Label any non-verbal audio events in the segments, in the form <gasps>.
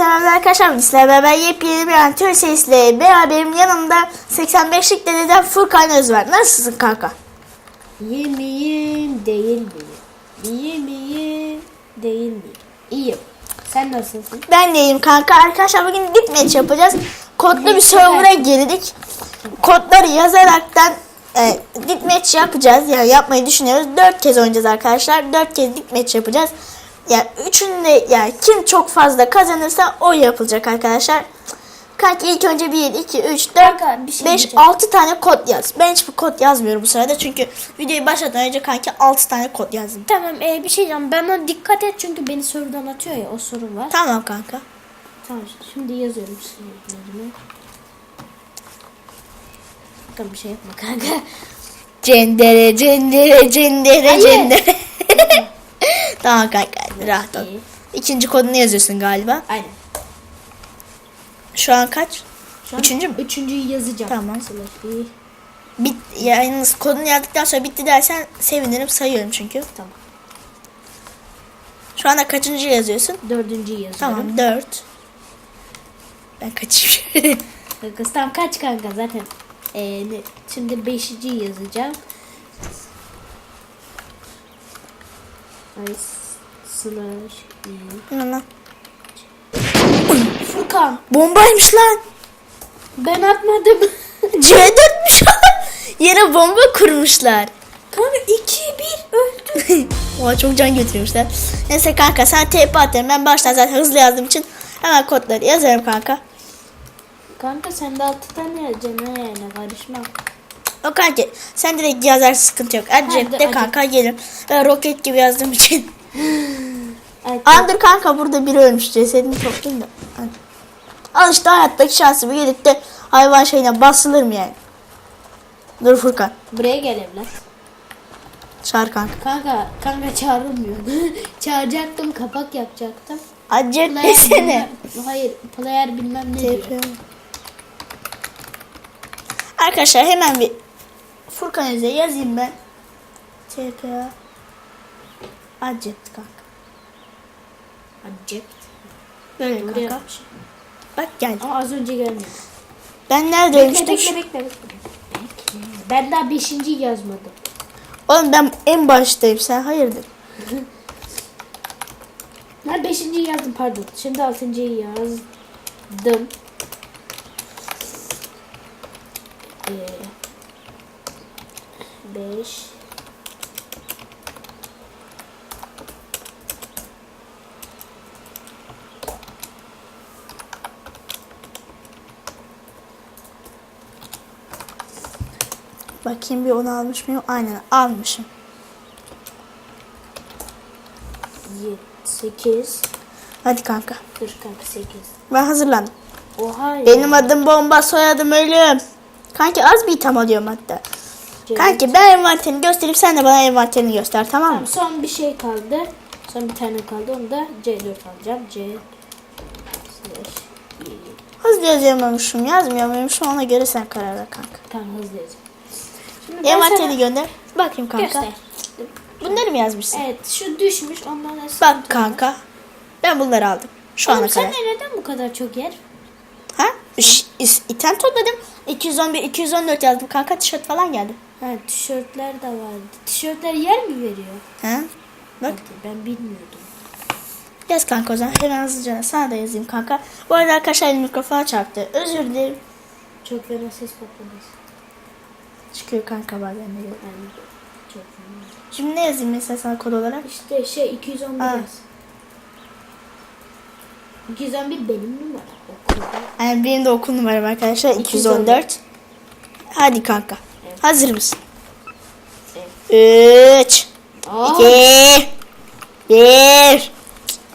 merhaba arkadaşlar. Bizlerle beraber yepyeni bir antrenör serisiyle beraberim. Yanımda 85'lik dededen Furkan Öz var. Nasılsın kanka? İyi miyim değil miyim? İyi miyim değil miyim? İyiyim. Sen nasılsın? Ben de iyiyim kanka. Arkadaşlar bugün gitmeye yapacağız. Kodlu bir server'a girdik. Kodları yazaraktan e, ditmatch yapacağız. Yani yapmayı düşünüyoruz. 4 kez oynayacağız arkadaşlar. 4 kez ditmatch yapacağız. Yani üçünde yani kim çok fazla kazanırsa o yapılacak arkadaşlar. Kanka ilk önce 1, 2, 3, 4, Kanka, şey 5, diyeceğim. 6 tane kod yaz. Ben hiçbir kod yazmıyorum bu sırada çünkü videoyu başlatmadan önce kanki 6 tane kod yazdım. Tamam e, bir şey diyeceğim. Ben ona dikkat et çünkü beni sorudan atıyor ya o sorun var. Tamam kanka. Tamam şimdi yazıyorum sınırlarımı. Kanka bir şey yapma kanka. Cendere cendere cendere Hayır. cendere. Tamam kanka rahat ol. İkinci kodunu yazıyorsun galiba. Aynen. Şu an kaç? Şu an Üçüncü mü? Üçüncüyü yazacağım. Tamam. Sınıfı. Bit, yalnız kodunu yazdıktan sonra bitti dersen sevinirim sayıyorum çünkü. Tamam. Şu anda kaçıncı yazıyorsun? Dördüncüyü yazıyorum. Tamam dört. Ben kaçayım. <laughs> Kanka tam kaç kanka zaten. Ee, ne- şimdi beşinciyi yazacağım. Ay slash i. Ana. Furkan Bombaymış lan. ben atmadım. C4'müş lan. Yere bomba kurmuşlar. kanka 2 1 öldü. Oha çok can götürmüşler. Neyse kanka sen TP atarım. Ben baştan zaten hızlı yazdığım için hemen kodları yazarım kanka. kanka sen de 6 tane ha yani karışma. O kanka sen direkt yazar sıkıntı yok. Cepte hadi. kanka gelir. Ben roket gibi yazdığım için. <gasps> Ay, Andır kanka burada biri ölmüş cesedini toplayayım da. Al işte hayattaki şansımı gelip de hayvan şeyine basılır mı yani? Dur Furkan. buraya gel evlat. Çağır kanka. Kanka kanka çağrılmıyor. <laughs> Çağıracaktım kapak yapacaktım. Ceplesene. bilmem- Hayır player bilmem ne diyor. TP. Arkadaşlar hemen bir Furkan Öz'e yazayım ben. TPA. Acet kanka. Acep. Böyle Doğru kanka. yapmış. Bak geldi. Ama az önce gelmedi. Ben nerede Bekle ölmüştüm? bekle bekle bekle. Bekle. Ben daha beşinciyi yazmadım. Oğlum ben en baştayım. Sen hayırdır? <laughs> Ben beşinciyi yazdım pardon. Şimdi altıncıyı yazdım. Ee, beş. Bakayım bir onu almış mıyım? Aynen almışım. Yedi, sekiz. Hadi kanka. Dur kanka sekiz. Ben hazırlandım. Oha ya. Benim adım bomba soyadım ölüm. Kanki az bir itham alıyorum hatta. Kanki ben envanterini göstereyim sen de bana envanterini göster tamam mı? Tamam, son bir şey kaldı. Son bir tane kaldı. Onu da C4 alacağım. C. Hızlı yazıyormuşum yazmıyormuşum ona göre sen karar ver kanka. Tamam hızlı yazacağım. Şimdi ben sana- gönder. Bakayım kanka. Göster. Bunları mı yazmışsın? Evet şu düşmüş ondan da Bak kanka. Ben bunları aldım. Şu ana Oğlum sen kadar. de neden bu kadar çok yer? Ha? İş, is- item topladım. 211, 214 yazdım kanka tişört falan geldi. Ha tişörtler de vardı. Tişörtler yer mi veriyor? Ha? Bak. Hadi, ben bilmiyordum. Yaz kanka o zaman. Hemen hızlıca sana da yazayım kanka. Bu arada arkadaşlar elim mikrofona çarptı. Özür dilerim. Çok fena ses patlaması. Çıkıyor kanka bazen de. Yani çok fena. Şimdi ne yazayım mesela sana kod olarak? İşte şey 211 Ha. yaz. 211 benim numara. Okulda. Yani benim de okul numaram arkadaşlar 214. Hadi kanka. Evet. Hazır mısın? 3 Aa, 2 1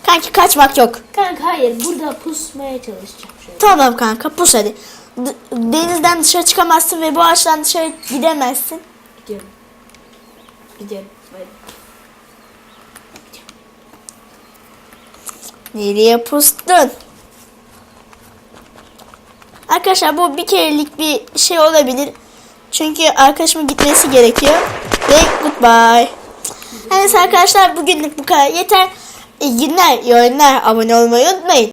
Kanki kaçmak yok. Kanka hayır burada pusmaya çalışacağım şöyle. Tamam kanka pus hadi. D- denizden dışarı çıkamazsın ve bu ağaçtan dışarı gidemezsin. Gidiyorum. Gidiyorum. Hadi. Nereye pustun? Arkadaşlar bu bir kerelik bir şey olabilir. Çünkü arkadaşımın gitmesi gerekiyor. Ve goodbye. Neyse arkadaşlar bugünlük bu kadar yeter. İyi günler, iyi oyunlar. Abone olmayı unutmayın.